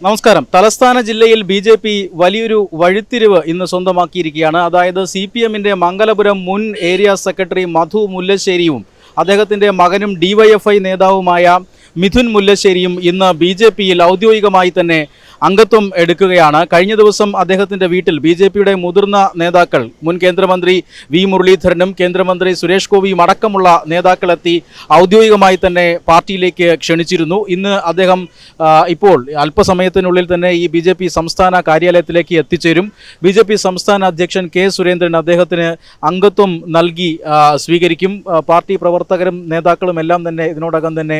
നമസ്കാരം. തലസ്ഥാന ജില്ലയിൽ ബി ജെ പി വലിയൊരു വഴിത്തിരിവ് ഇന്ന് സ്വന്തമാക്കിയിരിക്കുകയാണ്. അതായത് സി പി എമ്മിന്റെ മംഗലപുരം മുൻ ഏരിയ സെക്രട്ടറി മധു മുല്ലശ്ശേരിയും അദ്ദേഹത്തിന്റെ മകനും ഡിവൈഎഫ്ഐ നേതാവുമായ മിഥുൻ മുല്ലശ്ശേരിയും ഇന്ന് ബി ജെ പിയിൽ ഔദ്യോഗികമായി തന്നെ അംഗത്വം എടുക്കുകയാണ്. കഴിഞ്ഞ ദിവസം അദ്ദേഹത്തിന്റെ വീട്ടിൽ ബി ജെ പിയുടെ മുതിർന്ന നേതാക്കൾ മുൻ കേന്ദ്രമന്ത്രി വി മുരളീധരനും കേന്ദ്രമന്ത്രി സുരേഷ് ഗോപിയും അടക്കമുള്ള നേതാക്കളെത്തി ഔദ്യോഗികമായി തന്നെ പാർട്ടിയിലേക്ക് ക്ഷണിച്ചിരുന്നു. ഇന്ന് അദ്ദേഹം ഇപ്പോൾ അല്പസമയത്തിനുള്ളിൽ തന്നെ ഈ ബി ജെ പി സംസ്ഥാന കാര്യാലയത്തിലേക്ക് എത്തിച്ചേരും. ബി ജെ പി സംസ്ഥാന അധ്യക്ഷൻ കെ സുരേന്ദ്രൻ അദ്ദേഹത്തിന് അംഗത്വം നൽകി സ്വീകരിക്കും. പാർട്ടി പ്രവർത്തകരും നേതാക്കളും എല്ലാം തന്നെ ഇതിനോടകം തന്നെ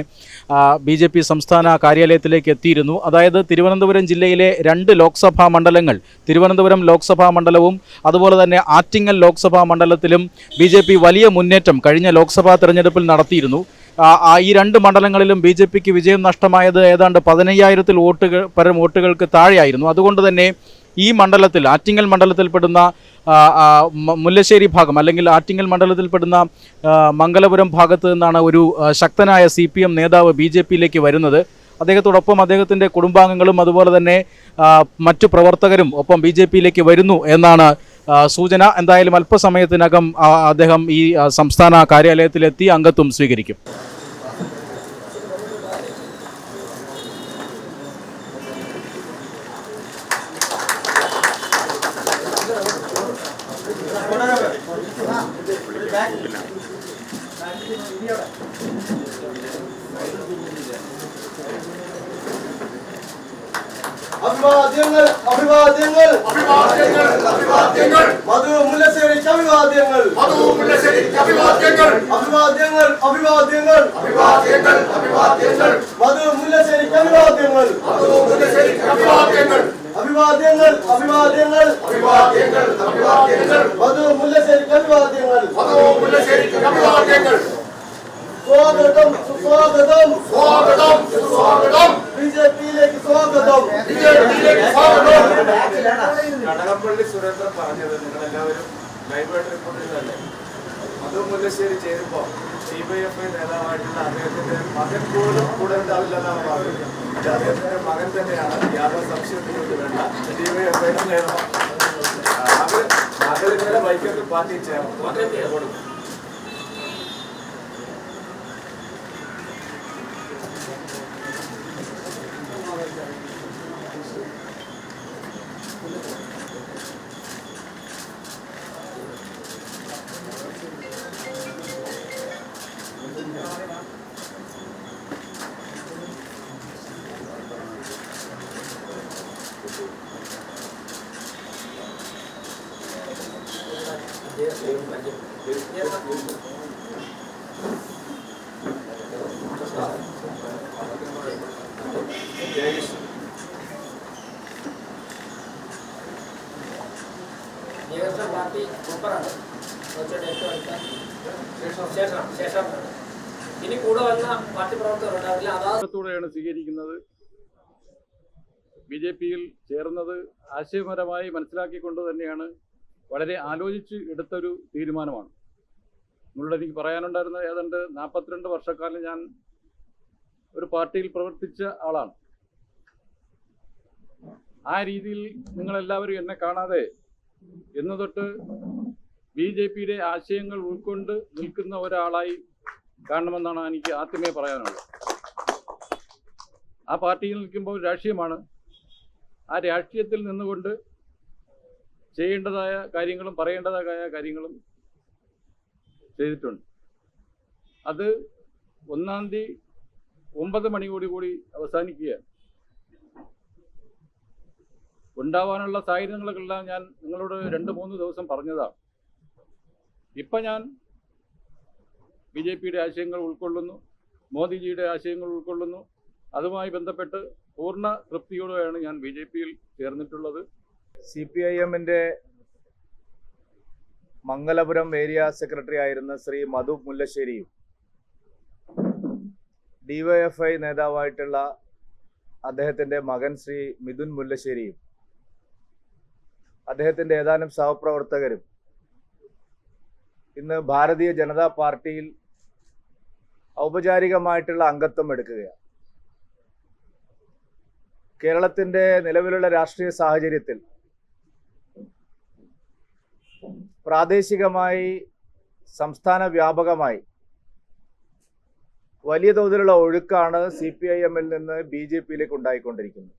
ബി സംസ്ഥാന കാര്യാലയത്തിലേക്ക് എത്തിയിരുന്നു. അതായത് തിരുവനന്തപുരം ജില്ലയിലെ രണ്ട് ലോക്സഭാ മണ്ഡലങ്ങൾ തിരുവനന്തപുരം ലോക്സഭാ മണ്ഡലവും അതുപോലെ തന്നെ ആറ്റിങ്ങൽ ലോക്സഭാ മണ്ഡലത്തിലും ബി വലിയ മുന്നേറ്റം കഴിഞ്ഞ ലോക്സഭാ തെരഞ്ഞെടുപ്പിൽ നടത്തിയിരുന്നു. ഈ രണ്ട് മണ്ഡലങ്ങളിലും ബി ജെ പിക്ക് വിജയം നഷ്ടമായത് ഏതാണ്ട് പതിനയ്യായിരത്തിൽ വോട്ടുകൾ പരം വോട്ടുകൾക്ക് താഴെയായിരുന്നു. അതുകൊണ്ട് തന്നെ ഈ മണ്ഡലത്തിൽ ആറ്റിങ്ങൽ മണ്ഡലത്തിൽപ്പെടുന്ന മുല്ലശ്ശേരി ഭാഗം അല്ലെങ്കിൽ ആറ്റിങ്ങൽ മണ്ഡലത്തിൽപ്പെടുന്ന മംഗലപുരം ഭാഗത്ത് നിന്നാണ് ഒരു ശക്തനായ സി നേതാവ് ബി വരുന്നത്. അദ്ദേഹത്തോടൊപ്പം അദ്ദേഹത്തിന്റെ കുടുംബാംഗങ്ങളും അതുപോലെ തന്നെ മറ്റു പ്രവർത്തകരും ഒപ്പം ബി ജെ പിയിലേക്ക് വരുന്നു എന്നാണ് സൂചന. എന്തായാലും അല്പസമയത്തിനകം അദ്ദേഹം ഈ സംസ്ഥാന കാര്യാലയത്തിലെത്തി അംഗത്വം സ്വീകരിക്കും. അഭിവാദ്യങ്ങൾ അഭിവാദ്യങ്ങൾ അഭിവാദ്യങ്ങൾ അഭിവാദ്യങ്ങൾ മധു മുല്ലശ്ശേരിക്ക് അഭിവാദ്യങ്ങൾ മധുമുല്ലശ്ശേരിക്ക് അഭിവാദ്യങ്ങൾ അഭിവാദ്യങ്ങൾ അഭിവാദ്യങ്ങൾ അഭിവാദ്യങ്ങൾ അഭിവാദ്യങ്ങൾ മധു മുല്ലശ്ശേരിക്ക് അഭിവാദ്യങ്ങൾ മധുമുല്ലശ്ശേരിക്ക് അഭിവാദ്യങ്ങൾ അഭിവാദ്യങ്ങൾ അഭിവാദ്യങ്ങൾ അഭിവാദ്യങ്ങൾ അഭിവാദ്യങ്ങൾ മധു മുല്ലശ്ശേരിക്ക് അഭിവാദ്യങ്ങൾ മധുമുല്ലശ്ശേരിക്ക് അഭിവാദ്യങ്ങൾ സ്വാഗതം സുസ്വാഗതം സ്വാഗതം സുസ്വാഗതം ബി ജെ പിയിലേക്ക് സ്വാഗതം. ബിജെപിയിലേക്ക് സ്വാഗതം. കടകംപള്ളി സുരേന്ദ്രൻ പറഞ്ഞത് നിങ്ങൾ എല്ലാവരും ലൈവായിട്ട് റിപ്പോർട്ട് ചെയ്തതല്ലേ? മധു മുല്ലശ്ശേരി ചേരുമ്പോൾ സി ബി എഫ് ഐ നേതാവായിട്ടുള്ള അദ്ദേഹത്തിന്റെ മകൻ പോലും കൂടെ ഉണ്ടാവില്ലെന്നാണ് പറഞ്ഞത് അദ്ദേഹത്തിന്റെ മകൻ തന്നെയാണ് യാതൊരു സംശയത്തിനൊന്നും വേണ്ട. സി ബി എഫ് ഐ നേതാവ്. മകൾ മകൾ ഇന്നലെ വൈക്കത്ത് പാർട്ടി ചേർന്നു ശേഷം ഇനി കൂടെ വന്ന പാർട്ടി പ്രവർത്തകർ അവരിൽ അതാ സ്വീകരിക്കുന്നത്. ബി ജെ പിയിൽ ചേർന്നത് ആശയപരമായി മനസ്സിലാക്കിക്കൊണ്ട് തന്നെയാണ് വളരെ ആലോചിച്ച് എടുത്തൊരു തീരുമാനമാണ്. നിങ്ങളോട് എനിക്ക് പറയാനുണ്ടായിരുന്ന ഏതാണ്ട് നാൽപ്പത്തിരണ്ട് വർഷക്കാലം ഞാൻ ഒരു പാർട്ടിയിൽ പ്രവർത്തിച്ച ആളാണ്. ആ രീതിയിൽ നിങ്ങളെല്ലാവരും എന്നെ കാണാതെ എന്ന് തൊട്ട് ബി ജെ പിയുടെ ആശയങ്ങൾ ഉൾക്കൊണ്ട് നിൽക്കുന്ന ഒരാളായി കാണണമെന്നാണ് എനിക്ക് ആദ്യമേ പറയാനുള്ളത്. ആ പാർട്ടിയിൽ നിൽക്കുമ്പോൾ രാഷ്ട്രീയമാണ്. ആ രാഷ്ട്രീയത്തിൽ നിന്നുകൊണ്ട് ചെയ്യേണ്ടതായ കാര്യങ്ങളും പറയേണ്ടതായ കാര്യങ്ങളും ചെയ്തിട്ടുണ്ട്. അത് ഒന്നാം തീയതി ഒമ്പത് മണിയോട് കൂടി അവസാനിക്കുകയാണ് ഉണ്ടാവാനുള്ള സാഹചര്യങ്ങളെല്ലാം ഞാൻ നിങ്ങളോട് രണ്ട് മൂന്ന് ദിവസം പറഞ്ഞതാണ് ഇപ്പം ഞാൻ ബി ജെ പിയുടെ ആശയങ്ങൾ ഉൾക്കൊള്ളുന്നു മോദിജിയുടെ ആശയങ്ങൾ ഉൾക്കൊള്ളുന്നു. അതുമായി ബന്ധപ്പെട്ട് പൂർണ തൃപ്തിയോടെയാണ് ഞാൻ ബി ജെ പിയിൽ ചേർന്നിട്ടുള്ളത്. സി പി ഐ എമ്മിന്റെ മംഗലപുരം ഏരിയ സെക്രട്ടറി ആയിരുന്ന ശ്രീ മധു മുല്ലശ്ശേരിയും ഡിവൈഎഫ്ഐ നേതാവായിട്ടുള്ള അദ്ദേഹത്തിന്റെ മകൻ ശ്രീ മിഥുൻ മുല്ലശ്ശേരിയും അദ്ദേഹത്തിന്റെ ഏതാനും സഹപ്രവർത്തകരും ഇന്ന് ഭാരതീയ ജനതാ പാർട്ടിയിൽ ഔപചാരികമായിട്ടുള്ള അംഗത്വം എടുക്കുകയാണ്. കേരളത്തിന്റെ നിലവിലുള്ള രാഷ്ട്രീയ സാഹചര്യത്തിൽ പ്രാദേശികമായി സംസ്ഥാന വ്യാപകമായി വലിയ തോതിലുള്ള ഒഴുക്കാണ് സി പി ഐ എമ്മിൽ നിന്ന് ബി ജെ പിയിലേക്ക് ഉണ്ടായിക്കൊണ്ടിരിക്കുന്നത്.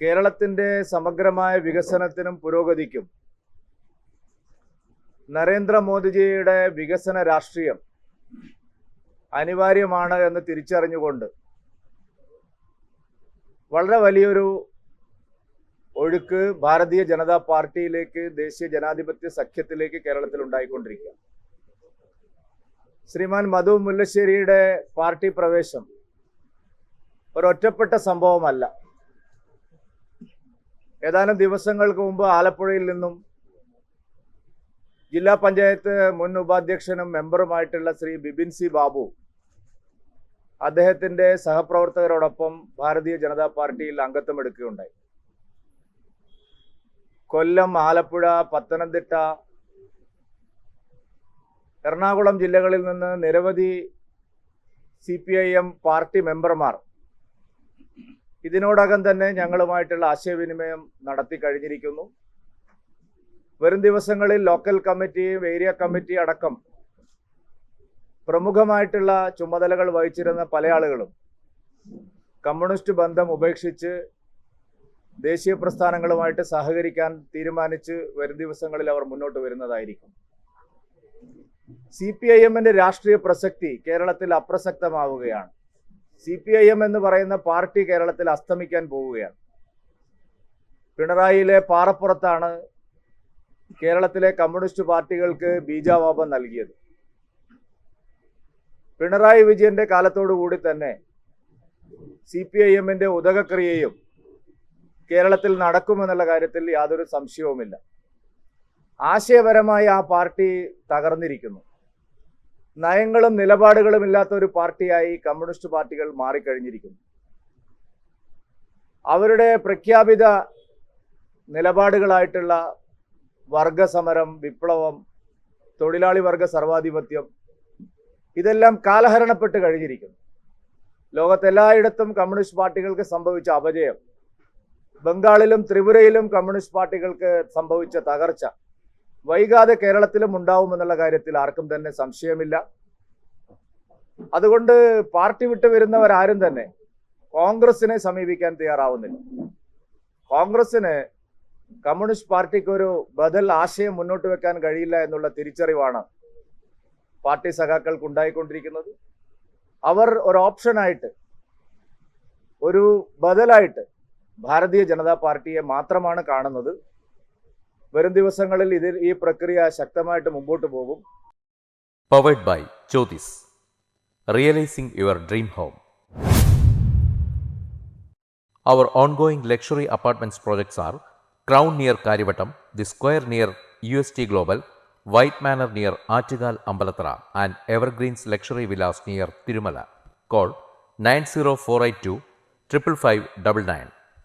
കേരളത്തിന്റെ സമഗ്രമായ വികസനത്തിനും പുരോഗതിക്കും നരേന്ദ്രമോദിജിയുടെ വികസന രാഷ്ട്രീയം അനിവാര്യമാണ് എന്ന് തിരിച്ചറിഞ്ഞുകൊണ്ട് വളരെ വലിയൊരു ഒഴുക്ക് ഭാരതീയ ജനതാ പാർട്ടിയിലേക്ക് ദേശീയ ജനാധിപത്യ സഖ്യത്തിലേക്ക് കേരളത്തിൽ ഉണ്ടായിക്കൊണ്ടിരിക്കുക. ശ്രീമാൻ മധു മുല്ലശ്ശേരിയുടെ പാർട്ടി പ്രവേശം ഒരൊറ്റപ്പെട്ട സംഭവമല്ല. ഏതാനും ദിവസങ്ങൾക്ക് മുമ്പ് ആലപ്പുഴയിൽ നിന്നും ജില്ലാ പഞ്ചായത്ത് മുൻ ഉപാധ്യക്ഷനും മെമ്പറുമായിട്ടുള്ള ശ്രീ ബിപിൻ സി ബാബു അദ്ദേഹത്തിന്റെ സഹപ്രവർത്തകരോടൊപ്പം ഭാരതീയ ജനതാ പാർട്ടിയിൽ അംഗത്വം എടുക്കുകയുണ്ടായി കൊല്ലം ആലപ്പുഴ പത്തനംതിട്ട എറണാകുളം ജില്ലകളിൽ നിന്ന് നിരവധി C P I M party മെമ്പർമാർ ഇതിനോടകം തന്നെ ഞങ്ങളുമായിട്ടുള്ള ആശയവിനിമയം നടത്തി കഴിഞ്ഞിരിക്കുന്നു. വരും ദിവസങ്ങളിൽ ലോക്കൽ കമ്മിറ്റിയും ഏരിയ കമ്മിറ്റി അടക്കം പ്രമുഖമായിട്ടുള്ള ചുമതലകൾ വഹിച്ചിരുന്ന പല ആളുകളും കമ്മ്യൂണിസ്റ്റ് ബന്ധം ഉപേക്ഷിച്ച് ദേശീയ പ്രസ്ഥാനങ്ങളുമായിട്ട് സഹകരിക്കാൻ തീരുമാനിച്ച് വരും ദിവസങ്ങളിൽ അവർ മുന്നോട്ട് വരുന്നതായിരിക്കും. സി പി ഐ എമ്മിന്റെ രാഷ്ട്രീയ പ്രസക്തി കേരളത്തിൽ അപ്രസക്തമാവുകയാണ്. സി പി ഐ എം എന്ന് പറയുന്ന പാർട്ടി കേരളത്തിൽ അസ്തമിക്കാൻ പോവുകയാണ്. പിണറായിയിലെ പാറപ്പുറത്താണ് കേരളത്തിലെ കമ്മ്യൂണിസ്റ്റ് പാർട്ടികൾക്ക് ബീജാവാപം നൽകിയത്. പിണറായി വിജയന്റെ കാലത്തോടു കൂടി തന്നെ സി പി ഐ എമ്മിന്റെ ഉദകക്രിയയും കേരളത്തിൽ നടക്കുമെന്നുള്ള കാര്യത്തിൽ യാതൊരു സംശയവുമില്ല. ആശയപരമായി ആ പാർട്ടി തകർന്നിരിക്കുന്നു. നയങ്ങളും നിലപാടുകളും ഇല്ലാത്ത ഒരു പാർട്ടിയായി കമ്മ്യൂണിസ്റ്റ് പാർട്ടികൾ മാറിക്കഴിഞ്ഞിരിക്കുന്നു. അവരുടെ പ്രഖ്യാപിത നിലപാടുകളായിട്ടുള്ള വർഗസമരം വിപ്ലവം തൊഴിലാളി വർഗ സർവാധിപത്യം ഇതെല്ലാം കാലഹരണപ്പെട്ട് കഴിഞ്ഞിരിക്കുന്നു. ലോകത്തെല്ലായിടത്തും കമ്മ്യൂണിസ്റ്റ് പാർട്ടികൾക്ക് സംഭവിച്ച അപജയം ബംഗാളിലും ത്രിപുരയിലും കമ്മ്യൂണിസ്റ്റ് പാർട്ടികൾക്ക് സംഭവിച്ച തകർച്ച വൈകാതെ കേരളത്തിലും ഉണ്ടാവുമെന്നുള്ള കാര്യത്തിൽ ആർക്കും തന്നെ സംശയമില്ല. അതുകൊണ്ട് പാർട്ടി വിട്ടു വരുന്നവരാരും തന്നെ കോൺഗ്രസിനെ സമീപിക്കാൻ തയ്യാറാവുന്നില്ല. കോൺഗ്രസിന് കമ്മ്യൂണിസ്റ്റ് പാർട്ടിക്ക് ഒരു ബദൽ ആശയം മുന്നോട്ട് വെക്കാൻ കഴിയില്ല എന്നുള്ള തിരിച്ചറിവാണ് പാർട്ടി സഖാക്കൾക്ക് ഉണ്ടായിക്കൊണ്ടിരിക്കുന്നത്. അവർ ഒരു ഓപ്ഷനായിട്ട് ഒരു ബദലായിട്ട് ഭാരതീയ ജനതാ പാർട്ടിയെ മാത്രമാണ് കാണുന്നത് വരും ദിവസങ്ങളിൽ ഇതിൽ ഈ പ്രക്രിയ ശക്തമായിട്ട് മുമ്പോട്ട് പോകും Powered by Jyotis. Realizing your dream home. Our ongoing luxury apartments projects are Crown near Karivattam, The Square near UST Global, White Manor near Achigal Ambalatra, and Evergreens Luxury Villas near Tirumala. Call 90482 55599.